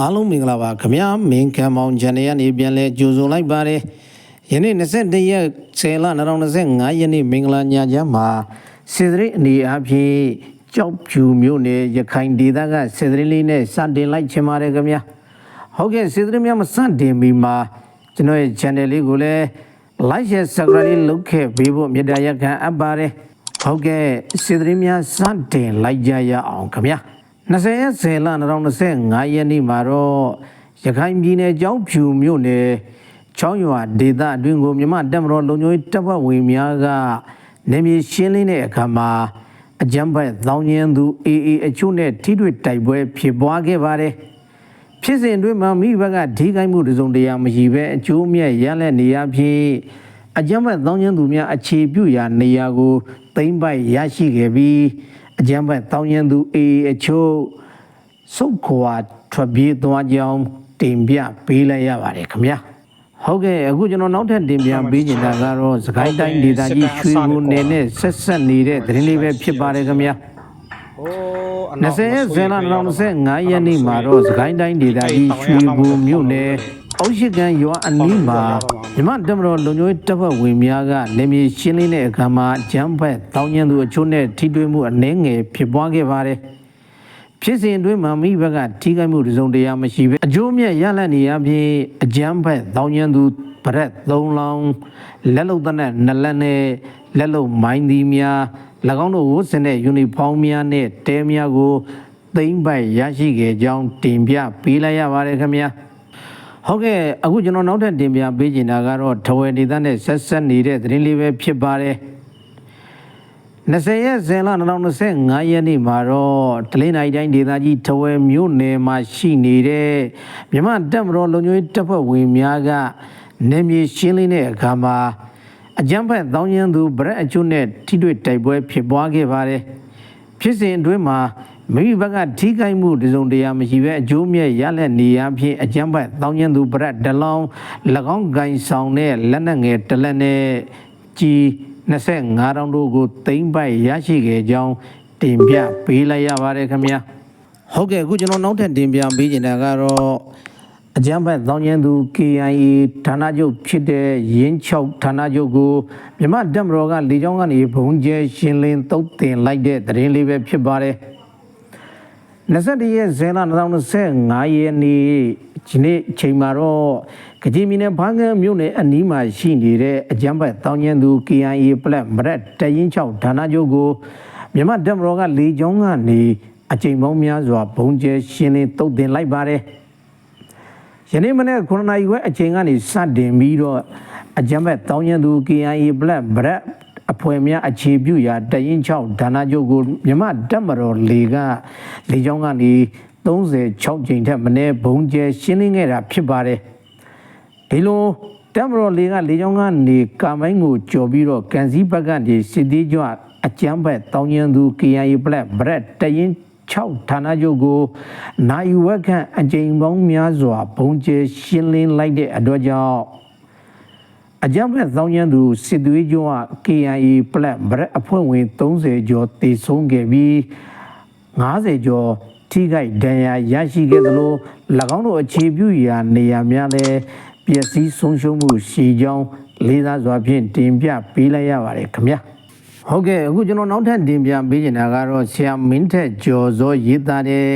အားလုံးမင်္ဂလာပါခင်ဗျာမင်းကံမောင်ဂျန်နေကနေပြန်လဲကြိုဆိုလိုက်ပါတယ်ယနေ့22ရက်10လ2025ရက်နေ့မင်္ဂလာညချမ်းမှာစေတရိတ်အနေအဖြစ်ကြောက်ဖြူမြို့နယ်ရခိုင်ဒေသကစေတရိတ်လေးနဲ့စတင်လိုက်ချင်ပါတယ်ခင်ဗျာဟုတ်ကဲ့စေတရိတ်များမစတင်မီမှာကျွန်တော်ရဲ့ channel လေးကိုလည်း like share subscribe လေးလုပ်ခဲ့ပေးဖို့မေတ္တာရပ်ခံအပ်ပါတယ်ဟုတ်ကဲ့စေတရိတ်များစတင်လိုက်ကြရအောင်ခင်ဗျာ 20ရက်10လ2025ရက်နေ့မှာတော့ရခိုင်ပြည်နယ်ကျောင်းဖြူမြို့နယ်ချောင်းရွာဒေသအတွင်းကိုမြမတက်မတော်လုံခြုံရေးတပ်ဖွဲ့ဝင်များကနေမြေရှင်းလင်းတဲ့အခါမှာအကြမ်းဖက်သောင်းကျန်းသူအေအေအချို့နဲ့ထိတွေ့တိုက်ပွဲဖြစ်ပွားခဲ့ပါတယ်။ဖြစ်စဉ်အတွင်းမှာမိဘကဓိကိုင်းမှုတစုံတရာမရှိဘဲအကျိုးမြတ်ရလက်နေရဖြင့်အကြမ်းဖက်သောင်းကျန်းသူများအခြေပြုရာနေရာကိုသိမ့်ပိုက်ရရှိခဲ့ပြီး အကြမ်းဖက်တောင်းရင်သူအေအချို့စုတ်ခွာထွက်ပြေးသွားကြောင်းတင်ပြပေးလိုက်ရပါတယ်ခင်ဗျာဟုတ်ကဲ့အခုကျွန်တော်နောက်ထပ်တင်ပြပေးချင်တာကတော့စကိုင်းတိုင်းဒေသကြီးရွှေဘုံနယ်နဲ့ဆက်ဆက်နေတဲ့သတင်းလေးပဲဖြစ်ပါတယ်ခင်ဗျာဟိုအနောက်20ရက်ဇန်လ25ရက်နေ့မှာတော့စကိုင်းတိုင်းဒေသကြီးရွှေဘုံမြို့နယ်အုတ်ရှိကန်ရွာအနီးမှာ မြမတမတော်လုံခြုံရေးတပ်ဖွဲ့ဝင်များကနေမြေရှင်းလင်းတဲ့အခါမှာဂျမ်ဘက်တောင်းကျန်းသူအချို့နဲ့ထိတွေ့မှုအနှဲငယ်ဖြစ်ပွားခဲ့ပါတယ်ဖြစ်စဉ်အတွင်းမှာမိဘကထိခိုက်မှုတစ်စုံတရာမရှိဘဲအကျိုးမြတ်ရလတ်နေရဖြင့်အကြမ်းဖက်တောင်းကျန်းသူဗရက်၃လောင်းလက်လုံသနက်နှစ်လက်နဲ့လက်လုံမိုင်းသီးများ၎င်းတို့ဝတ်ဆင်တဲ့ယူနီဖောင်းများနဲ့တဲများကိုသိမ့်ပိုက်ရရှိခဲ့ကြောင်းတင်ပြပေးလိုက်ရပါတယ်ခင်ဗျာ ဟုတ်ကဲ့အခုကျွန်တော်နောက်ထပ်တင်ပြပေးချင်တာကတော့ထဝယ်ဒေသနဲ့ဆက်ဆက်နေတဲ့သတင်းလေးပဲဖြစ်ပါတယ်20ရက်ဇန်လ2025ရက်နေ့မှာတော့တလင်းနိုင်တိုင်းဒေသကြီးထဝယ်မြို့နယ်မှာရှိနေတဲ့မြမတက်မတော်လုံခြုံရေးတပ်ဖွဲ့ဝင်များကနေမြေရှင်းလင်းတဲ့အခါမှာအကြမ်းဖက်သောင်းကျန်းသူဗရက်အချို့နဲ့ထိတွေ့တိုက်ပွဲဖြစ်ပွားခဲ့ပါတယ်ဖြစ်စဉ်အတွင်းမှာ မိမိဘက်ကထိခိုက်မှုတစုံတရာမရှိဘဲအကျိုးမြတ်ရလက်နေရဖြင့်အကြမ်းဖက်သောင်းကျန်းသူဗရက်ဒလောင်း၎င်းဂိုင်ဆောင်တဲ့လက်နက်ငယ်တစ်လက်နဲ့ကြီး25တောင်တို့ကိုတိမ့်ပိုက်ရရှိခဲ့ကြောင်းတင်ပြပေးလိုက်ရပါတယ်ခင်ဗျာဟုတ်ကဲ့အခုကျွန်တော်နောက်ထပ်တင်ပြပေးချင်တာကတော့အကြမ်းဖက်သောင်းကျန်းသူ KIA ဌာနချုပ်ဖြစ်တဲ့ရင်း6ဌာနချုပ်ကိုမြမတက်မတော်ကလေကြောင်းကနေဘုံကျဲရှင်းလင်းတုတ်တင်လိုက်တဲ့သတင်းလေးပဲဖြစ်ပါတယ် 21ရက်ဇန်လ2025ရက်နေ့ဒီနေ့အချိန်မှာတော့ကကြီးမီနယ်ဖားကန်းမြို့နယ်အနီးမှာရှိနေတဲ့အကြမ်းဖက်တောင်းကျန်းသူ KIA ပလက်မရက်တရင်6ဌာနချုပ်ကိုမြန်မာတပ်မတော်ကလေကြောင်းကနေအကြိမ်ပေါင်းများစွာဘုံကျဲရှင်းလင်းတုတ်တင်လိုက်ပါတယ်ယနေ့မနေ့9နာရီခွဲအချိန်ကနေစတင်ပြီးတော့အကြမ်းဖက်တောင်းကျန်းသူ KIA ပလက်မရက် အဖွဲ့များအခြေပြုရာတရင်6ဌာနချုပ်ကိုမြန်မာတပ်မတော်လေကလေကြောင်းကနေ36ကြိမ်ထက်မနည်းဘုံကျဲရှင်းလင်းခဲ့တာဖြစ်ပါတယ်ဒီလိုတပ်မတော်လေကလေကြောင်းကနေကာမိုင်းကိုကြော်ပြီးတော့ကန်စည်းဘက်ကနေစစ်သေးကြွအကြမ်းဖက်တောင်းကျန်းသူ KIA ပလက်ဘရက်တရင်6ဌာနချုပ်ကိုနိုင်ဝက်ခန့်အကြိမ်ပေါင်းများစွာဘုံကျဲရှင်းလင်းလိုက်တဲ့အတွက်ကြောင့် အကြမ်းဖက်သောင်းကျန်းသူစစ်သွေးကျော်က KIA ပလက်ဗရက်အဖွဲ့ဝင်30ကျော်တည်ဆုံးခဲ့ပြီး90ကျော်ထိခိုက်ဒဏ်ရာရရှိခဲ့သလို၎င်းတို့အခြေပြုရာနေရာများလည်းပျက်စီးဆုံးရှုံးမှုရှိကြောင်းလေးစားစွာဖြင့်တင်ပြပေးလိုက်ရပါတယ်ခင်ဗျာဟုတ်ကဲ့အခုကျွန်တော်နောက်ထပ်တင်ပြပေးချင်တာကတော့ဆရာမင်းထက်ကျော်စောရေးသားတဲ့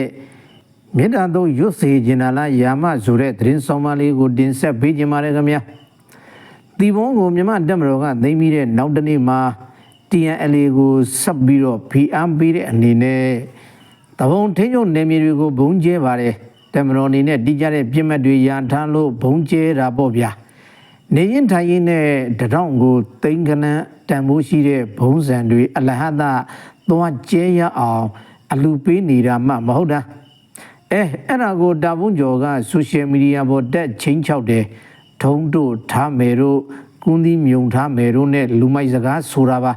မေတ္တာတို့ရွတ်စေခြင်းလားယာမဆိုတဲ့သတင်းဆောင်မလေးကိုတင်ဆက်ပေးခြင်းပါတယ်ခင်ဗျာ တီဘုံကိုမြမတက်မတော်ကသိမ်းပြီးတဲ့နောက်တစ်နေ့မှာ TNLA ကိုဆက်ပြီးတော့ PR ပေးတဲ့အနေနဲ့တဘုံထင်းချုံနယ်မြေတွေကိုဘုံကျဲပါတယ်တက်မတော်အနေနဲ့တိကျတဲ့ပြစ်မှတ်တွေရန်ထားလို့ဘုံကျဲတာပေါ့ဗျာနေရင်ထိုင်ရင်နဲ့တထောင်ကိုသိန်းကနန်းတန်ဖိုးရှိတဲ့ဘုံစံတွေအလဟတသွားကျဲရအောင်အလူပေးနေတာမှမဟုတ်တာအဲအဲ့ဒါကိုတာဘုံကျော်ကဆိုရှယ်မီဒီယာပေါ်တက်ချင်းချောက်တယ် ထုံးတို့ထားမယ်တို့ကုန်းသီးမြုံထားမယ်တို့နဲ့လူမိုက်စကားဆိုတာပါ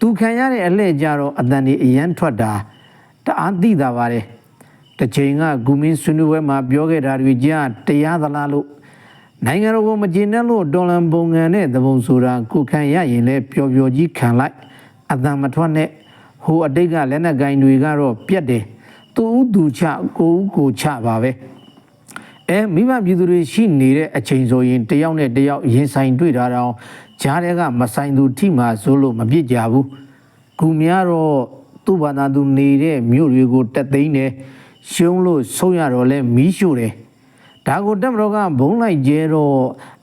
သူခံရတဲ့အလှဲ့ကြတော့အတန်ဒီအရန်ထွက်တာတအားသိတာပါတယ်တစ်ချိန်ကဂူမင်းဆွေးနွေးပွဲမှာပြောခဲ့တာတွေကြားတရားသလားလို့နိုင်ငံတော်ကိုမကျေနပ်လို့ဒေါ်လန်ပုံငံနဲ့သဘုံဆိုတာကိုခံရရင်လည်းပျော်ပျော်ကြီးခံလိုက်အတန်မထွက်နဲ့ဟိုအတိတ်ကလက်နက်ကင်တွေကတော့ပြက်တယ်သူဥသူချကိုဥကိုချပါပဲ အဲမိဘပြည်သူတွေရှိနေတဲ့အချိန်ဆိုရင်တယောက်နဲ့တယောက်ရင်ဆိုင်တွေ့တာတော့ဂျားတွေကမဆိုင်သူထိမှဆိုလို့မပြစ်ကြဘူး။ကူများတော့သူ့ဘာသာသူနေတဲ့မြို့တွေကိုတက်သိမ်းတယ်ရှုံးလို့ဆုံးရတော့လဲမီးရှို့တယ်။ဒါကိုတက်မတော်ကဘုံလိုက်ကျဲတော့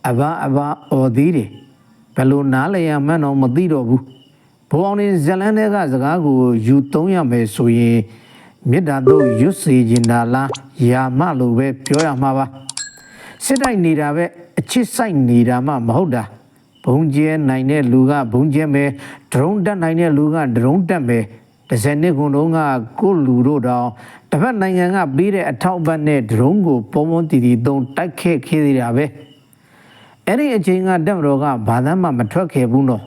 အဘာအဘာအော်သေးတယ်။ဘယ်လိုနားလည်ရမှန်းတော့မသိတော့ဘူး။ဘုံအောင်နေဇလန်းတွေကစကားကိုယူသုံးရမယ်ဆိုရင်မေတ္တာတို့ရွတ်စေခြင်းတာလား ယာမလို့ပဲပြောရမှာပါစစ်တိုက်နေတာပဲအချစ်ဆိုင်နေတာမှမဟုတ်တာဘုံကျဲနိုင်တဲ့လူကဘုံကျဲမယ်ဒရုန်းတက်နိုင်တဲ့လူကဒရုန်းတက်မယ်တစ်စက်နှစ်ခုလုံးကကိုယ့်လူတို့တောင်တစ်ဖက်နိုင်ငံကပြီးတဲ့အထောက်အပံ့နဲ့ဒရုန်းကိုပုံပုံတီတီသုံးတိုက်ခဲ့ခဲ့သေးတာပဲအဲ့ဒီအချိန်ကတက်မတော်ကဘာသာမှမထွက်ခဲ့ဘူးနော်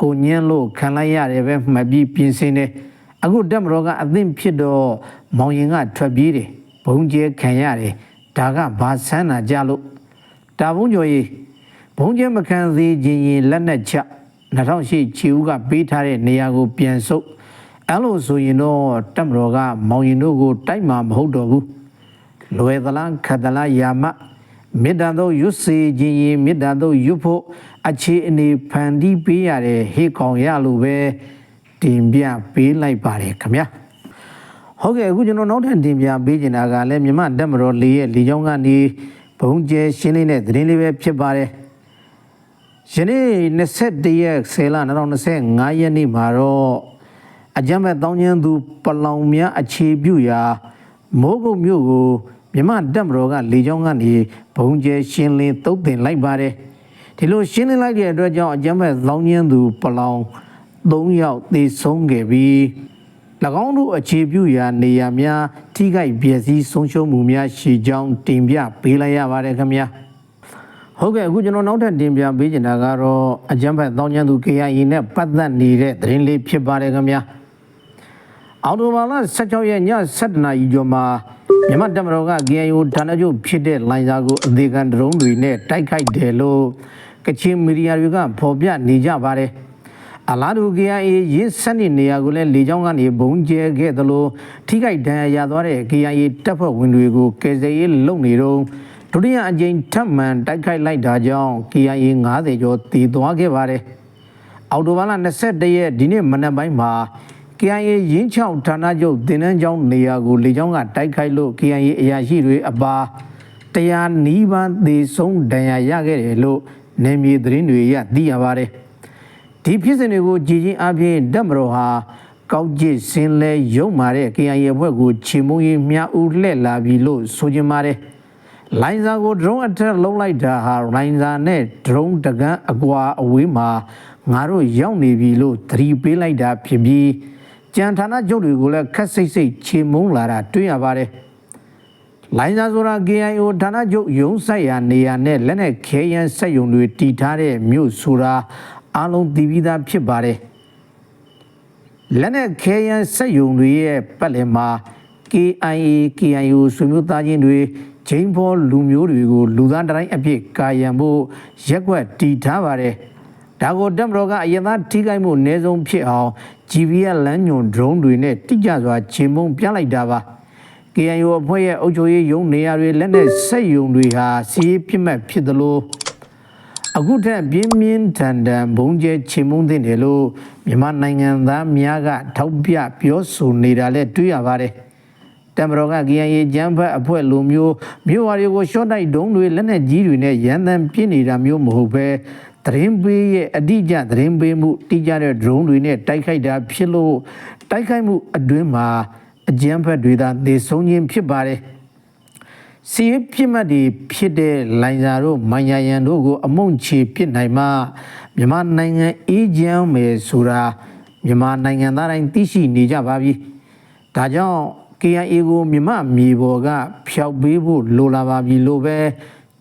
ကိုညင်းလို့ခံလိုက်ရတယ်ပဲမှတ်ပြီးပြင်ဆင်တယ်အခုတက်မတော်ကအသင့်ဖြစ်တော့မောင်ရင်ကထွက်ပြေးတယ် ဘုံကျဲခံရတယ်ဒါကဘာဆန်းတာကြလို့တာဘုံကျော်ကြီးဘုံကျဲမခံသေးခြင်းရင်လက်နဲ့ချ2008ချီဦးကပေးထားတဲ့နေရာကိုပြန်ဆုပ်အဲ့လိုဆိုရင်တော့တက်မတော်ကမောင်ရင်တို့ကိုတိုက်မှာမဟုတ်တော့ဘူးလွယ်သလားခတ်သလားယာမမေတ္တာတို့ရွတ်စေခြင်းရင်မေတ္တာတို့ရွတ်ဖို့အခြေအနေဖန်တီးပေးရတဲ့ဟေကောင်ရလို့ပဲတင်ပြပေးလိုက်ပါတယ်ခင်ဗျာ ဟုတ်ကဲ့အခုကျွန်တော်နောက်ထပ်တင်ပြပေးချင်တာကလည်းမြမတက်မတော်လေးရဲ့လီချောင်းကနေဘုံကျဲရှင်းလေးနဲ့သတင်းလေးပဲဖြစ်ပါတယ်ယနေ့21ရက်10လ2025ရက်နေ့မှာတော့အကြမ်းဖက်တောင်းကျမ်းသူပလောင်များအခြေပြုရာမိုးကုတ်မြို့ကိုမြမတက်မတော်ကလေကြောင်းကနေဘုံကျဲရှင်းလင်းတုတ်တင်လိုက်ပါတယ်ဒီလိုရှင်းလင်းလိုက်တဲ့အတွက်ကြောင့်အကြမ်းဖက်တောင်းကျမ်းသူပလောင်3ယောက်သေဆုံးခဲ့ပြီး၎ င်းတို့အခြေပြုရာနေရာများထိခိုက်ပျက်စီးဆုံးရှုံးမှုများရှိကြောင်းတင်ပြပေးလိုက်ရပါတယ်ခင်ဗျာဟုတ်ကဲ့အခုကျွန်တော်နောက်ထပ်တင်ပြပေးချင်တာကတော့အကြံဖက်တောင်းကျမ်းသူ KIA နဲ့ပတ်သက်နေတဲ့သတင်းလေးဖြစ်ပါတယ်ခင်ဗျာအော်တိုဘာလ16ရက်ည7:00နာရီကျော်မှာမြန်မာတပ်မတော်က KIO ဌာနချုပ်ဖြစ်တဲ့လိုင်ဇာကိုအသေးခံဒရုန်းတွေနဲ့တိုက်ခိုက်တယ်လို့ကချင်မီဒီယာတွေကဖော်ပြနေကြပါတယ် အလားတူ KIA ရင်းစနစ်နေရာကိုလည်းလေကြောင်းကနေဘုံကျဲခဲ့သလိုထိခိုက်ဒဏ်ရာရသွားတဲ့ KIA တပ်ဖွဲ့ဝင်တွေကိုကယ်ဆယ်ရေးလုပ်နေတော့ဒုတိယအကြိမ်ထပ်မံတိုက်ခိုက်လိုက်တာကြောင့် KIA 90ကျော်တည်သွားခဲ့ပါတယ်။အော်တိုဘာလ21ရက်ဒီနေ့မနက်ပိုင်းမှာ KIA ရင်းချောင်းဌာနချုပ်တင်နန်းကျောင်းနေရာကိုလေကြောင်းကတိုက်ခိုက်လို့ KIA အရာရှိတွေအပါတရားနီးပါးသေဆုံးဒဏ်ရာရခဲ့တယ်လို့နေမြေသတင်းတွေရသိရပါတယ်။ ဒီဖြစ်စဉ်တွေကိုကြည်ချင်းအပြင်ဓမ္မတော်ဟာကောက်ကျစ်စင်းလဲရုံမာတဲ့ KIA ဘွဲ့ကိုချေမုံရင်မြဦးလှဲ့လာပြီလို့ဆိုကြပါတယ်။လိုင်းဇာကို drone attack လုံးလိုက်တာဟာလိုင်းဇာနဲ့ drone တကန်းအကွာအဝေးမှာငါတို့ရောက်နေပြီလို့သတိပေးလိုက်တာဖြစ်ပြီးကြံဌာနချုပ်တွေကိုလည်းခက်စိတ်စိတ်ချေမုန်းလာတာတွေ့ရပါတယ်။လိုင်းဇာဆိုတာ KIO ဌာနချုပ်ရုံးဆိုင်ရာနေရာနဲ့လက်နဲ့ခဲယမ်းစက်ယုံတွေတည်ထားတဲ့မြို့ဆိုတာ အလုံးတည်ပြီးသားဖြစ်ပါတယ်။လက်နဲ့ခဲယမ်းစက်ယုံတွေရဲ့ပတ်လည်မှာ KIA KIO ဆွေမျိုးသားချင်းတွေဂျိမ်းဖောလူမျိုးတွေကိုလူသားတိုင်းအဖြစ်ကာယံဖို့ရက်ွက်တီထားပါတယ်။ဒါကိုတက်မတော်ကအရင်သားထိခိုက်မှုအနည်းဆုံးဖြစ်အောင် GBL လမ်းညွန် drone တွေနဲ့တိကျစွာချိန်မုံပြလိုက်တာပါ။ KIO အဖွဲ့ရဲ့အုပ်ချုပ်ရေးရုံးနေရာတွေလက်နဲ့စက်ယုံတွေဟာစီးရေးပြစ်မှတ်ဖြစ်သလို အခုထက်ပြင်းပြင်းထန်ထန်ဘုံကျဲချေမှုန်းတင်တယ်လို့မြန်မာနိုင်ငံသားများကထောက်ပြပြောဆိုနေတာလည်းတွေ့ရပါတယ်။တမတော်က KIA ကျန်းဖက်အဖွဲ့လိုမျိုးမြို့ဝါတွေကိုရှော့တိုက်ဒုံးတွေလက်နက်ကြီးတွေနဲ့ရန်တမ်းပြစ်နေတာမျိုးမဟုတ်ပဲသတင်းပေးရဲ့အတိအကျသတင်းပေးမှုတိကျတဲ့ drone တွေနဲ့တိုက်ခိုက်တာဖြစ်လို့တိုက်ခိုက်မှုအတွင်းမှာအကြမ်းဖက်တွေသာသေဆုံးခြင်းဖြစ်ပါတယ်။ စီးပြစ်မှတ်တွေဖြစ်တဲ့လိုင်ဇာတို့မိုင်ယာယန်တို့ကို အမုံချေပစ်နိုင်မှမြန်မာနိုင်ငံအေးချမ်းမယ်ဆိုတာမြန်မာနိုင်ငံသားတိုင်းသိရှိနေကြပါပြီ။ဒါကြောင့် KIA ကိုမြန်မာမြေပေါ်က ဖျောက်ပေးဖို့လိုလာပါပြီလို့ပဲ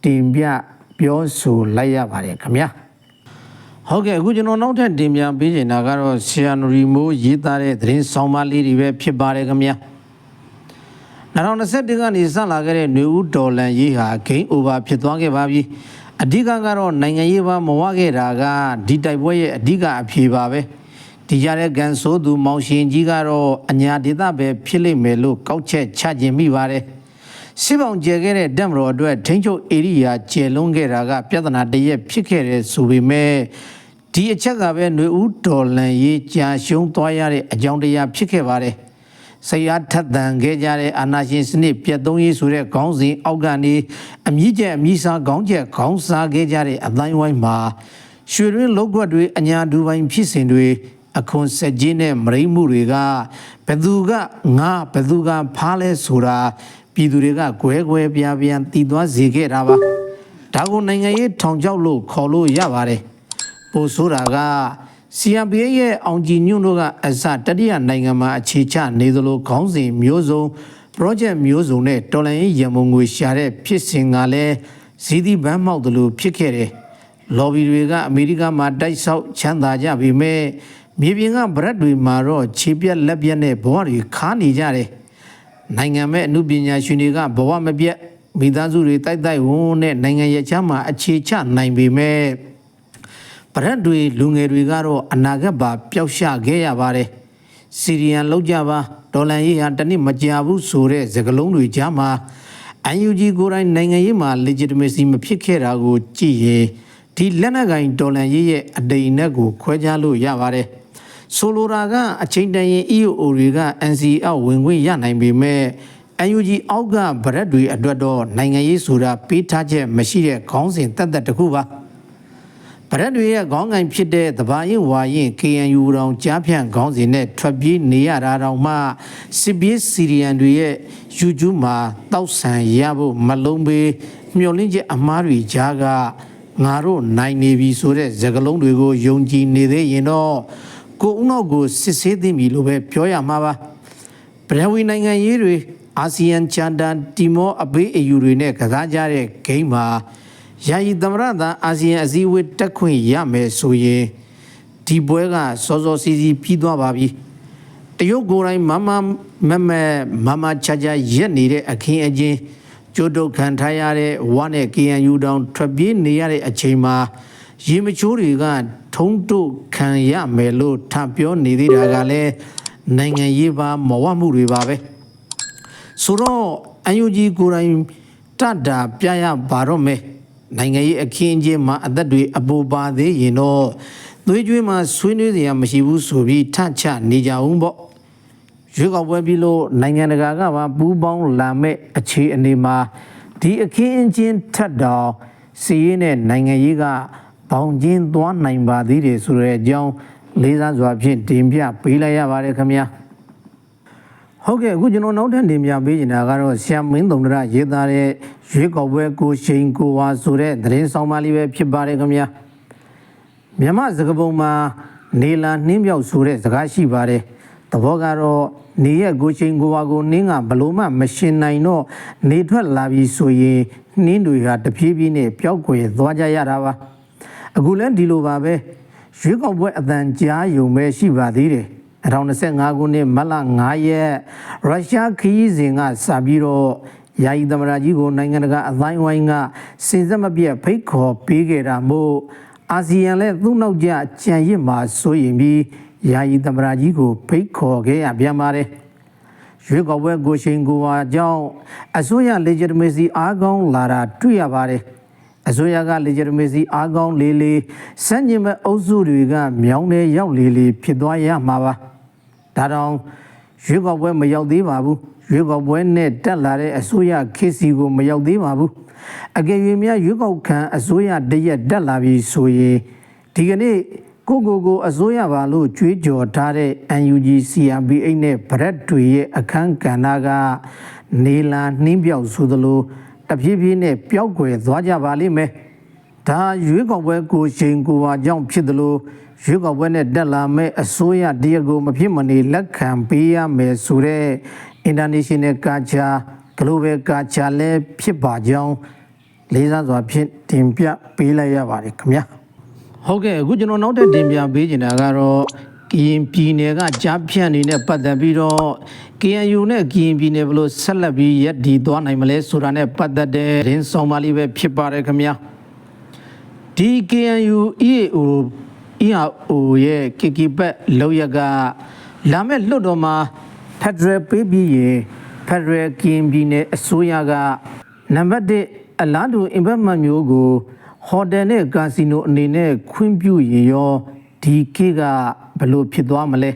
တင်ပြပြောဆိုလိုက်ရပါတယ်ခင်ဗျာ။ဟုတ်ကဲ့အခုကျွန်တော်နောက်ထပ်တင်ပြပေးချင်တာကတော့ဆီယန်ရီမိုးရေးသားတဲ့သတင်းဆောင်မလေးတွေပဲဖြစ်ပါတယ်ခင်ဗျာ 2021ကနေစလာခဲ့တဲ့ຫນွေဦးဒေါ်လန်ရေးဟာဂိမ်းအိုဘာဖြစ်သွားခဲ့ပါပြီအဓိကကတော့နိုင်ငံရေးပါမဝခဲ့တာကဒီတိုက်ပွဲရဲ့အဓိကအဖြေပါပဲဒီကြတဲ့ကန်ဆိုးသူမောင်ရှင်ကြီးကတော့အညာဒေသပဲဖြစ်လိမ့်မယ်လို့ကောက်ချက်ချခြင်းမိပါတယ် စစ်ပောင်ကျဲခဲ့တဲ့တက်မတော်အတွက်ထိန်းချုပ်ဧရိယာကျယ်လွန်းခဲ့တာကပြဿနာတစ်ရက်ဖြစ်ခဲ့တယ်ဆိုပေမဲ့ဒီအချက်ကပဲຫນွေဦးတော်လန်ရေးကြာရှုံးသွားရတဲ့အကြောင်းတရားဖြစ်ခဲ့ပါတယ်။ ဆရာထက်တန်ခဲ့ကြတဲ့အာနာရှင်စနစ်ပြတ်သုံးရေးဆိုတဲ့ခေါင်းစဉ်အောက်ကနေအမြင့်ကျက်အမြင့်စားခေါင်းကျက်ခေါင်းစားခဲ့ကြတဲ့အတိုင်းဝိုင်းမှာရွှေရင်းလောက်ွက်တွေအညာဒူပိုင်းဖြစ်စဉ်တွေအခွန်ဆက်ကြီးနဲ့မရိမှုတွေကဘယ်သူကငါဘယ်သူကဖားလဲဆိုတာပြည်သူတွေကကွဲကွဲပြားပြားတည်သွားစေခဲ့တာပါဒါကိုနိုင်ငံရေးထောင်ချောက်လို့ခေါ်လို့ရပါတယ်ပို့ဆိုတာက CRPA ရဲ့အောင်ကြည်ညွန့်တို့ကအစတတိယနိုင်ငံမှာအခြေချနေသလိုခေါင်းစဉ်မျိုးစုံ project မျိုးစုံနဲ့တော်လိုင်းရေးရန်ပုံငွေရှာတဲ့ဖြစ်စဉ်ကလည်းဇီးသီးပန်းမောက်တယ်လို့ဖြစ်ခဲ့တယ်။ lobby တွေကအမေရိကမှာတိုက်ဆောက်ချမ်းသာကြပေမဲ့မြေပြင်ကဗရက်တွေမှာတော့ခြေပြက်လက်ပြက်နဲ့ဘဝတွေခါနေကြတယ်။နိုင်ငံမဲ့အမှုပညာရှင်တွေကဘဝမပြတ်မိသားစုတွေတိုက်တိုက်ဝန်းနဲ့နိုင်ငံရဲ့ချမ်းမှာအခြေချနိုင်ပေမဲ့ ပရက်တွေလူငယ်တွေကတော့အနာဂတ်ပါပျောက်ရှခဲ့ရပါတယ်စီရီယန်လောက်ကြပါဒေါ်လာရေးဟာတစ်နှစ်မကြာဘူးဆိုတဲ့စကားလုံးတွေကြားမှာ UNG ကိုယ်တိုင်နိုင်ငံရေးမှာ legitimacy မဖြစ်ခဲ့တာကိုကြည့်ရင်ဒီလက်နက်ကင်ဒေါ်လာရေးရဲ့အတိမ်အနက်ကိုခွဲခြားလို့ရပါတယ်ဆိုလိုတာကအချိန်တန်ရင် EOO တွေက NCA ဝင်ခွင့်ရနိုင်ပေမဲ့ UNG အောက်ကဗရက်တွေအတွက်တော့နိုင်ငံရေးဆိုတာပေးထားချက်မရှိတဲ့ခေါင်းစဉ်တက်တက်တစ်ခုပါ ဗရက်တွေရဲ့ခေါင်းငိုင်ဖြစ်တဲ့တဘာရင်ဝါရင် KNU တောင်ကြားဖြန့်ခေါင်းစဉ်နဲ့ထွက်ပြေးနေရတာတောင်မှစစ်ပြေးစီရီယန်တွေရဲ့ YouTube မှာတောက်ဆန်ရဖို့မလုံးပေးမျောလင်းချက်အမားတွေကြားကငါတို့နိုင်နေပြီဆိုတဲ့သကလုံးတွေကိုယုံကြည်နေသေးရင်တော့ကိုဦးနောက်ကိုစစ်ဆေးသိပြီလို့ပဲပြောရမှာပါပရဝီနိုင်ငံရေးတွေအာဆီယံချန်တာတီမောအဘေးအယူတွေနဲ့ကစားကြတဲ့ဂိမ်းမှာ ယာယီသမရသာအာဆီယံအစည်းအဝေးတက်ခွင့်ရမယ်ဆိုရင်ဒီပွဲကစောစောစီစီပြီးသွားပါပြီတရုတ်ကိုယ်တိုင်မမမမမမချာချာရက်နေတဲ့အခင်းအကျင်းကျိုးတုတ်ခံထားရတဲ့ဝါနဲ့ KNU တောင်ထွက်ပြေးနေရတဲ့အချိန်မှာရေမချိုးတွေကထုံးတုတ်ခံရမယ်လို့ထပ်ပြောနေသေးတာကလည်းနိုင်ငံရေးပါမဝမှုတွေပါပဲဆိုတော့အန်ယူဂျီကိုယ်တိုင်တတ်တာပြရပါတော့မယ် နိုင်ငံရေးအခင်းအကျင်းမှာအသက်တွေအပူပါသေးရင်တော့သွေးကြွေးမှာဆွေးနွေးစရာမရှိဘူးဆိုပြီးထချနေကြအောင်ပေါ့ရွေးကောက်ပွဲပြီးလို့နိုင်ငံတကာကပါပူးပေါင်းလာမဲ့အခြေအနေမှာဒီအခင်းအကျင်းထက်တော့စီးရေးနဲ့နိုင်ငံရေးကဘောင်ကျင်းသွားနိုင်ပါသေးတယ်ဆိုတဲ့အကြောင်းလေးစားစွာဖြင့်တင်ပြပေးလိုက်ရပါတယ်ခင်ဗျာ ဟုတ်ကဲ့အခုကျွန်တော်နောက်ထပ်တင်ပြပေးနေတာကတော့ဆ iam မင်းတုံဒရရေးသားတဲ့ရွေးကောက်ပွဲကိုရှိန်ကိုဝါဆိုတဲ့သတင်းဆောင်ပါလေးပဲဖြစ်ပါတယ်ခင်ဗျာမြမစကပုံမှာနေလာနှင်းပြောက်ဆိုတဲ့စကားရှိပါတယ်သဘောကတော့နေရဲ့ကိုရှိန်ကိုဝါကိုနှင်းကဘလို့မှမရှင်နိုင်တော့နေထွက်လာပြီဆိုရင်နှင်းတွေဟာတဖြည်းဖြည်းနဲ့ပျောက်ကွယ်သွားကြရတာပါအခုလည်းဒီလိုပါပဲရွေးကောက်ပွဲအတန်ကြားယုံပဲရှိပါသေးတယ် 2025ခုနှစ်မတ်လ9ရက်ရုရှားခရီးစဉ်ကစပြီးတော့ယာယီသမ္မတကြီးကိုနိုင်ငံတကာအသိုင်းအဝိုင်းကစင်စက်မပြတ်ဖိတ်ခေါ်ပေးခဲ့တာမို့အာဆီယံလည်းသူ့နောက်ကျကြံရစ်မှာစိုးရင်ပြီးယာယီသမ္မတကြီးကိုဖိတ်ခေါ်ခဲ့ရပြန်ပါတယ်ရွေးကောက်ပွဲကိုရှင်ကိုဝါကြောင့်အစိုးရ legitimacy အားကောင်းလာတာတွေ့ရပါတယ်အစိုးရက legitimacy အားကောင်းလေးလေးစန့်ကျင်မဲ့အုပ်စုတွေက မြောင်းနေရောက်လေးလေးဖြစ်သွားရမှာပါ ဒါတောင်ရွေးကောက်ပွဲမရောက်သေးပါဘူးရွေးကောက်ပွဲနဲ့တက်လာတဲ့အစိုးရခေတ်စီကိုမရောက်သေးပါဘူးအကယ်၍များရွေးကောက်ခံအစိုးရတရက်တက်လာပြီဆိုရင်ဒီကနေ့ကိုကိုကိုအစိုးရပါလို့ကြွေးကြော်ထားတဲ့ UNG CRPH နဲ့ဗရက်တွေရဲ့အခန်းကဏ္ဍကနေလာနှင်းပြောက်ဆိုသလိုတဖြည်းဖြည်းနဲ့ပျောက်ကွယ်သွားကြပါလိမ့်မယ် ဒါရွေးကောက်ပွဲကိုချိန်ကိုပါကြောင့်ဖြစ်တယ်လို့ရွေးကောက်ပွဲနဲ့တက်လာမဲ့အစိုးရတရက်ကိုမဖြစ်မနေလက်ခံပေးရမယ်ဆိုတဲ့ international culture global culture လည်းဖြစ်ပါကြောင်းလေးစားစွာဖြင့်တင်ပြပေးလိုက်ရပါတယ်ခင်ဗျာဟုတ်ကဲ့အခုကျွန်တော်နောက်ထပ်တင်ပြပေးချင်တာကတော့ကရင်ပြည်နယ်ကကြားဖြန့်နေနဲ့ပတ်သက်ပြီးတော့ KNU နဲ့ကရင်ပြည်နယ်ဘယ်လိုဆက်လက်ပြီးရက်ဒီသွားနိုင်မလဲဆိုတာနဲ့ပတ်သက်တဲ့ရင်းဆောင်ပါလေးပဲဖြစ်ပါတယ်ခင်ဗျာ ဒီ KNU EAO EAO ရဲ့ကကီပတ်လောက်ရကလာမဲ့လွတ်တော်မှာဖက်ဒရယ်ပေးပြီးရင်ဖ Federal ကင်ပြည်နယ်အစိုးရကနံပါတ်1အလားတူ investment မျိုးကိုဟိုတယ်နဲ့ကာစီနိုအနေနဲ့ခွင့်ပြုရင်ရောဒီခေတ်ကဘယ်လိုဖြစ်သွားမလဲ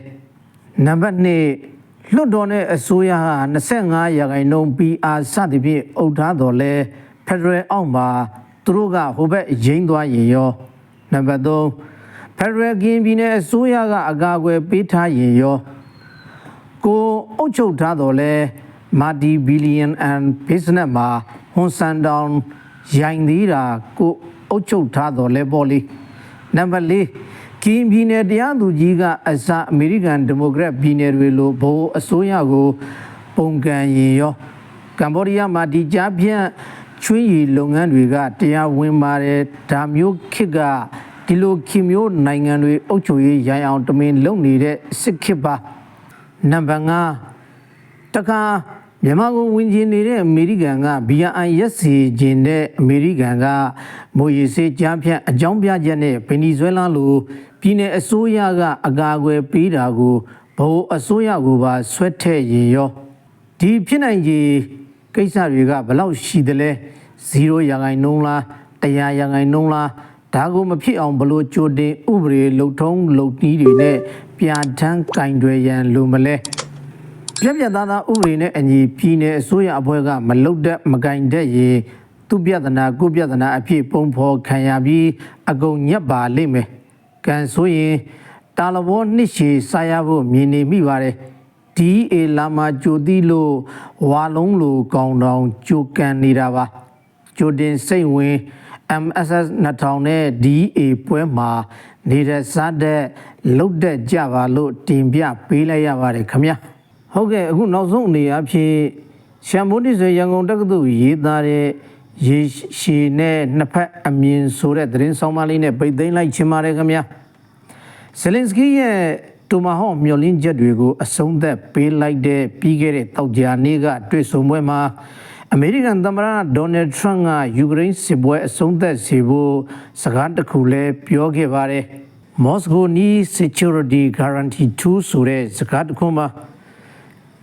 နံပါတ်2လွတ်တော်နဲ့အစိုးရဟာ25ရာခိုင်နှုန်း PR စသည်ဖြင့်အုပ်ထားတော်လဲ Federal အောက်မှာ သူတို့ကဟိုဘက်ရင်းသွားရင်ရောနံပါတ်3 Federal ကင်ပြည်နယ်အစိုးရကအကာအကွယ်ပေးထားရင်ရောကိုအုပ်ချုပ်ထားတော်လဲမာဒီဘီလီယံအန်ဘစ်နက်မှာဟွန်ဆန်ဒေါင်ရိုင်သေးတာကိုအုပ်ချုပ်ထားတော်လဲပေါ့လေနံပါတ်၄ကင်းပြည်နယ်တရားသူကြီးကအစအမေရိကန်ဒီမိုကရက်ပြည်နယ်တွေလိုဘိုးအစိုးရကို ပုံကန်ရင်ရောကမ္ဘောဒီးယားမှာဒီကြားဖြန့် ချွေးရည်လုပ်ငန်းတွေကတရားဝင်ပါတယ်ဒါမျိုးခစ်ကဒီလိုခင်မျိုးနိုင်ငံတွေအုပ်ချုပ်ရေးရိုင်းအောင်တမင်လုပ်နေတဲ့စစ်ခစ်ပါနံပါတ်5တခါမြန်မာကိုဝင်ကျင်နေတဲ့အမေရိကန်က BRI ရက်စီခြင်းတဲ့အမေရိကန်ကမိုရီစေးကြားဖြတ်အကြောင်းပြချက်နဲ့ဗင်နီဇွဲလားလိုပြည်내အစိုးရကအကာအကွယ်ပေးတာကိုဘိုးအစိုးရကိုပါဆွဲထည့်ရင်ရောဒီဖြစ်နိုင်ကြီးကိစ္စတွေကဘယ်လောက်ရှိသလဲ 0ရာခိုင်နှုန်းလား100ရာခိုင်နှုန်းလားဒါကိုမဖြစ်အောင်ဘလို့ကြိုတင်ဥပဒေလုံထုံးလုံနည်းတွေနဲ့ပြဋ္ဌာန်းကင်တွေရန်လိုမလဲပြက်ပြက်သားသားဥပဒေနဲ့အညီပြည်내အစိုးရအဖွဲ့ကမလုတ်တဲ့မကင်တဲ့ရေသူပြဿနာကိုပြဿနာအဖြစ်ပုံဖော်ခံရပြီးအကုန်ညက်ပါလိမ့်မယ်။ကံဆိုရင်တာလဘောနှစ်ရှည်စာရဖို့မြင်နေမိပါတယ်။ DA လာမှာကြိုတိလို့ဝါလုံးလိုကောင်းတောင်ကြိုကန်နေတာပါ။ ကြိုတင်စိတ်ဝင် MSS 2000နဲ့ DA ပွဲမှာနေတဲ့စားတဲ့လုတ်တဲ့ကြပါလို့တင်ပြပေးလိုက်ရပါတယ်ခင်ဗျာ။ဟုတ်ကဲ့အခုနောက်ဆုံးအနေအဖြစ်ရှမ်ဘုန်ဒီဆိုရန်ကုန်တက္ကသိုလ်ရေးသားတဲ့ရေရှည်နဲ့နှစ်ဖက်အမြင်ဆိုတဲ့သတင်းဆောင်မလေးနဲ့ပိတ်သိမ်းလိုက်ချင်ပါတယ်ခင်ဗျာဇလင်စကီရဲ့တူမာဟော့မျော်လင့်ချက်တွေကိုအဆုံးသက်ပေးလိုက်တဲ့ပြီးခဲ့တဲ့တောက်ကြာနေ့ကတွေ့ဆုံပွဲမှာ အမေရိကန်သမ္မတဒေါ်နယ်ထရန့်ကယူကရိန်းစစ်ပွဲအဆုံးသတ်စေဖို့စကားတစ်ခုလည်းပြောခဲ့ပါတယ် Moscow needs security guarantee 2ဆိုတဲ့စကားတစ်ခုမှာ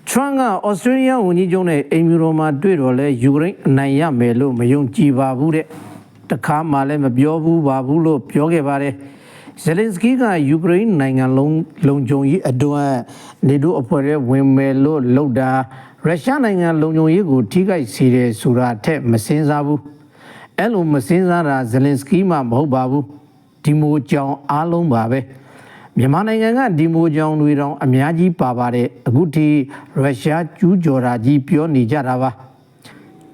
ထရန့်ကဩစတြေးလျဝန်ကြီးချုပ်နဲ့အိမ်မြူတော်မှာတွေ့တော့လဲယူကရိန်းအနိုင်ရမယ်လို့မယုံကြည်ပါဘူးတဲ့တခါမှလည်းမပြောဘူးပါဘူးလို့ပြောခဲ့ပါတယ်ဇယ်လင်စကီးကယူကရိန်းနိုင်ငံလုံးလုံခြုံရေးအတွက်နေတိုးအဖွဲ့ရဲ့ဝင်မယ်လို့လှုပ်တာ ရုရှားနိုင်ငံလုံခြုံရေးကိုထိခိုက်စေတယ်ဆိုတာအထက်မစင်စားဘူးအဲ့လိုမစင်စားတာဇယ်လင်စကီးမှမဟုတ်ပါဘူးဒီမိုကြောင်အားလုံးပါပဲမြန်မာနိုင်ငံကဒီမိုကြောင်တွေတောင်အများကြီးပါပါတယ်အခုထိရုရှားကျူးကျော်တာကြီးပြောနေကြတာပါ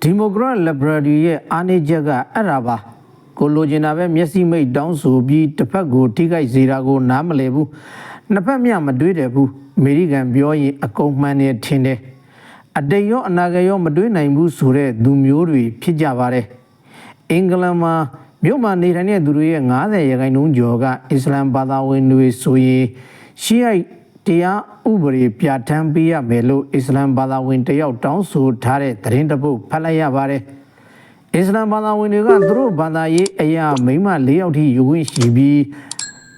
ဒီမိုကရက်လစ်ဘရယ်ရဲ့အားနည်းချက်ကအဲ့ဒါပါကိုလိုချင်တာပဲမျက်စိမိတ်တောင်းဆိုပြီးတစ်ဖက်ကိုထိခိုက်စေတာကိုနားမလည်ဘူးနှစ်ဖက်မျှမတွေးတယ်ဘူးအမေရိကန်ပြောရင်အကုန်မှန်နေထင်တယ် အတိတ်ရောအနာဂတ်ရောမတွေးနိုင်ဘူးဆိုတဲ့သူမျိုးတွေဖြစ်ကြပါတယ်အင်္ဂလန်မှာမြို့မှာနေထိုင်တဲ့သူတွေရဲ့90ရာခိုင်နှုန်းကျော်ကအစ္စလမ်ဘာသာဝင်တွေဆိုရင်ရှီအိုက်တရားဥပဒေပြဋ္ဌာန်းပေးရမယ်လို့အစ္စလမ်ဘာသာဝင်တယောက်တောင်းဆိုထားတဲ့သတင်းတစ်ပုဒ်ဖတ်လိုက်ရပါတယ်။အစ္စလမ်ဘာသာဝင်တွေကသူတို့ဘာသာရေးအရာမိမ၄ယောက်ထိယူခွင့်ရှိပြီး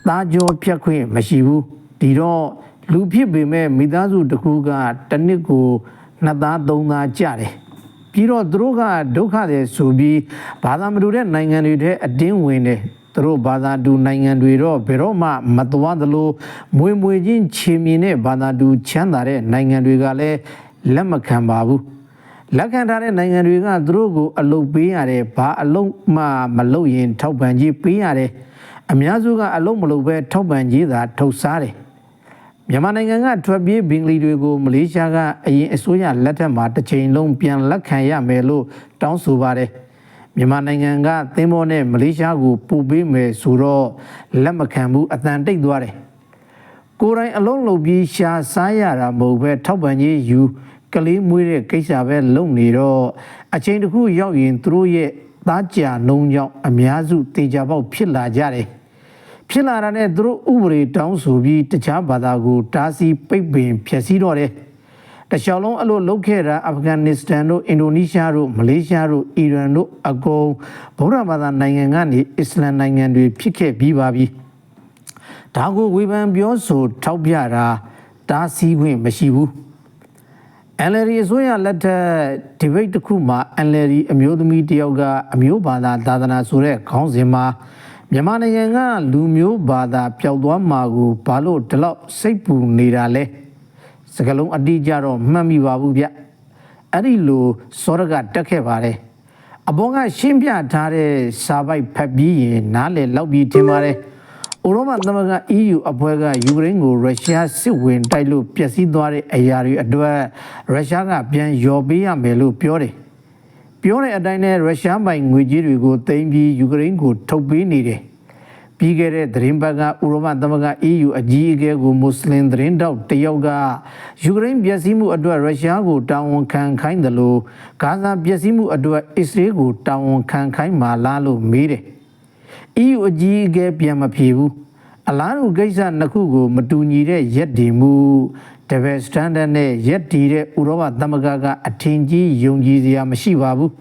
သားကြောဖြတ်ခွင့်မရှိဘူး။ဒီတော့လူဖြစ်ပေမဲ့မိသားစုတစ်ခုကတစ်နှစ်ကို နှစ်သားသုံးသားကြတယ်။ပြီးတော့သူတို့ကဒုက္ခတွေဆိုပြီးဘာသာမတူတဲ့နိုင်ငံတွေထဲအတင်းဝင်တယ်သူတို့ဘာသာတူနိုင်ငံတွေတော့ဘယ်တော့မှမသွားသလိုမွေမွေချင်းချေမြင်တဲ့ဘာသာတူချမ်းသာတဲ့နိုင်ငံတွေကလည်းလက်မခံပါဘူးလက်ခံထားတဲ့နိုင်ငံတွေကသူတို့ကိုအလုပ်ပေးရတယ်ဘာအလုပ်မှမလုပ်ရင်ထောက်ပံ့ကြီးပေးရတယ်အများစုကအလုပ်မလုပ်ပဲထောက်ပံ့ကြီးသာထုတ်စားတယ် မြန်မာနိုင်ငံကထွက်ပြေးဘင်္ဂလီတွေကိုမလေးရှားကအရင်အစိုးရလက်ထက်မှာတစ်ချိန်လုံးပြန်လက်ခံရမယ်လို့တောင်းဆိုပါတယ်မြန်မာနိုင်ငံကသင်းဘောနဲ့မလေးရှားကိုပို့ပေးမယ်ဆိုတော့လက်မခံဘူးအတန်တိတ်သွားတယ်ကိုယ်တိုင်အလုံးလုံးပြီးရှာစားရတာမဟုတ်ပဲထောက်ပံ့ရေးယူကလေးမွေးတဲ့ကိစ္စပဲလုပ်နေတော့အချိန်တစ်ခုရောက်ရင်သူတို့ရဲ့သားကြာနှုံကြောင့်အများစုတေချာပေါက်ဖြစ်လာကြတယ် ဖြစ်လာတာနဲ့သူတို့ဥပဒေတောင်းဆိုပြီးတခြားဘာသာကိုတားဆီးပိတ်ပင်ဖျက်ဆီးတော့တယ်။တခြားလုံးအဲ့လိုလုပ်ခဲ့တာအာဖဂန်နစ္စတန်တို့အင်ဒိုနီးရှားတို့မလေးရှားတို့အီရန်တို့အကုန်ဗုဒ္ဓဘာသာနိုင်ငံကနေအစ္စလမ်နိုင်ငံတွေဖြစ်ခဲ့ပြီးပါပြီ။ဒါကိုဝေဖန်ပြောဆိုထောက်ပြတာတားဆီးခွင့်မရှိဘူး။ NLD အစိုးရလက်ထက်ဒီဘိတ်တစ်ခုမှာ NLD အမျိုးသမီးတစ်ယောက်ကအမျိုးဘာသာသာသနာဆိုတဲ့ခေါင်းစဉ်မှာ မြန်မာနိုင်ငံကလူမျိုးဘာသာပျောက်သွားမှာကိုဘာလို့ဒီလောက်စိတ်ပူနေတာလဲစကလုံးအတိအကျတော့မှတ်မိပါဘူးဗျအဲ့ဒီလိုစောရကတက်ခဲ့ပါတယ်အပေါ်ကရှင်းပြထားတဲ့စာပိုက်ဖတ်ပြီးရင်နားလည်လောက်ပြီးထင်ပါတယ်ဥရောပသမဂ္ဂ EU အဖွဲ့ကယူကရိန်းကိုရုရှားစစ်ဝင်တိုက်လို့ပျက်စီးသွားတဲ့အရာတွေအတွက်ရုရှားကပြန်ရော်ပေးရမယ်လို့ပြောတယ်။ ပြောတဲ့အတိုင်းနဲ့ရုရှားပိုင်ငွေကြေးတွေကိုသိမ်းပြီးယူကရိန်းကိုထုတ်ပေးနေတယ်။ပြီးခဲ့တဲ့သတင်းပတ်ကဥရောပသမဂ္ဂ EU အကြီးအကဲကိုမွတ်စလင်သတင်းတောက်တယောက်ကယူကရိန်းပျက်စီးမှုအတွက်ရုရှားကိုတာဝန်ခံခိုင်းတယ်လို့ဂါဇာပျက်စီးမှုအတွက်အစ္စရေးကိုတာဝန်ခံခိုင်းမှာလားလို့မေးတယ်။ EU အကြီးအကဲပြန်မဖြေဘူးအလားတူကိစ္စနှစ်ခုကိုမတူညီတဲ့ရက်တည်မှု တပယ်စတန်ဒတ်နဲ့ရက်တည်တဲ့ဥရောပသမဂ္ဂကအထင်ကြီးယုံကြည်စရာမရှိပါဘူး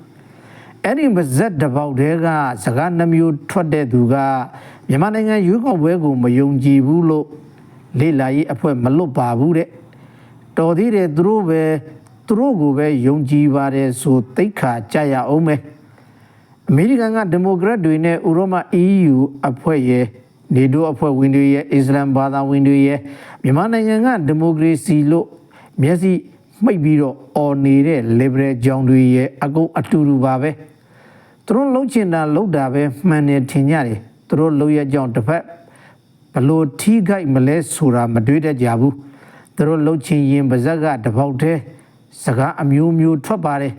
အဲ့ဒီပါဇက်တစ်ပေါက်တည်းကစကားနှမျိုးထွက်တဲ့သူကမြန်မာနိုင်ငံရွေးကောက်ပွဲကိုမယုံကြည်ဘူးလို့လေ့လာရေးအဖွဲ့မလွတ်ပါဘူးတဲ့တော်သေးတယ်သူတို့ပဲသူတို့ကိုပဲယုံကြည်ပါတယ်ဆိုသိက္ခာကြရအောင်မယ်အမေရိကန်ကဒီမိုကရက်တွေနဲ့ဥရောပ EU အဖွဲ့ရဲ့ နေတိုးအဖွဲ့ဝင်တွေရဲ့အစ္စလမ်ဘာသာဝင်တွေရဲ့မြန်မာနိုင်ငံကဒီမိုကရေစီလို့မျက်စိမှိတ်ပြီးတော့အော်နေတဲ့ liberal ကြောင်တွေရဲ့အကုန်အတူတူပါပဲသူတို့လုံးချင်တာလုံးတာပဲမှန်တယ်ထင်ကြတယ်သူတို့လုံးရကြောင်တစ်ဖက်ဘလို့ထိခိုက်မလဲဆိုတာမတွေးတတ်ကြဘူးသူတို့လုံးချင်ရင်ပါဇက်ကတစ်ပေါက်တည်းစကားအမျိုးမျိုးထွက်ပါတယ်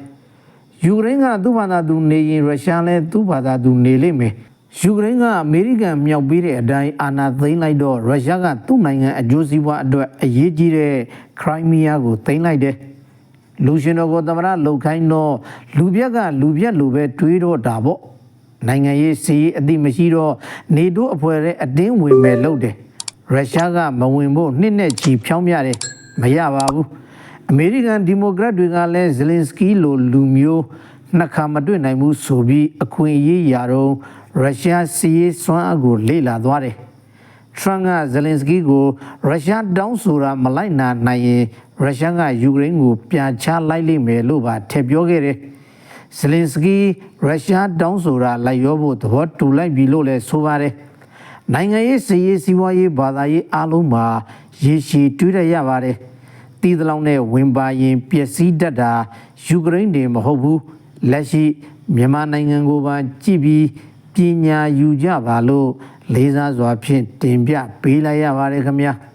ယူကရိန်းကသူ့ဘာသာသူနေရင်ရုရှားလည်းသူ့ဘာသာသူနေလိမ့်မယ် ယူကရိန်းကအမေရိကန်မြောက်ပေးတဲ့အတိုင်းအာဏာသိမ်းလိုက်တော့ရုရှားကသူ့နိုင်ငံအကျိုးစီးပွားအတွက်အရေးကြီးတဲ့ခရိုင်းမီးယားကိုသိမ်းလိုက်တယ်လူရှင်တော်ကိုသမရလှုပ်ခိုင်းတော့လူပြက်ကလူပြက်လိုပဲတွေးတော့တာပေါ့နိုင်ငံရေးစီးရေးအတိမရှိတော့နေတိုးအဖွဲ့ရဲ့အတင်းဝင်မဲ့လုပ်တယ်ရုရှားကမဝင်ဖို့နှစ်နဲ့ချီဖြောင်းပြတယ်မရပါဘူးအမေရိကန်ဒီမိုကရက်တွေကလည်းဇလင်စကီလိုလူမျိုးနှစ်ခါမတွေ့နိုင်ဘူးဆိုပြီးအခွင့်အရေးရာတော့ ရုရှားစီးရေးစွမ်းအားကိုလေ့လာသွားတယ်။ထရန့်ကဇလင်စကီကိုရုရှားတောင်းဆိုတာမလိုက်နာနိုင်ရင်ရုရှားကယူကရိန်းကိုပြန်ချလိုက်လိမ့်မယ်လို့ပါထည့်ပြောခဲ့တယ်။ဇလင်စကီရုရှားတောင်းဆိုတာလိုက်ရောဖို့သဘောတူလိုက်ပြီလို့လည်းဆိုပါတယ်။နိုင်ငံရေးစီးရေးစီးပွားရေးဘာသာရေးအားလုံးမှာရေရှည်တွေးရရပါတယ်။တီးတလောင်းနဲ့ဝင်ပါရင်ပျက်စီးတတ်တာယူကရိန်းတွေမဟုတ်ဘူးလက်ရှိမြန်မာနိုင်ငံကိုပါကြည့်ပြီး ပညာယူကြပါလို့လေးစားစွာဖြင့်တင်ပြပေးလိုက်ရပါတယ်ခင်ဗျာ။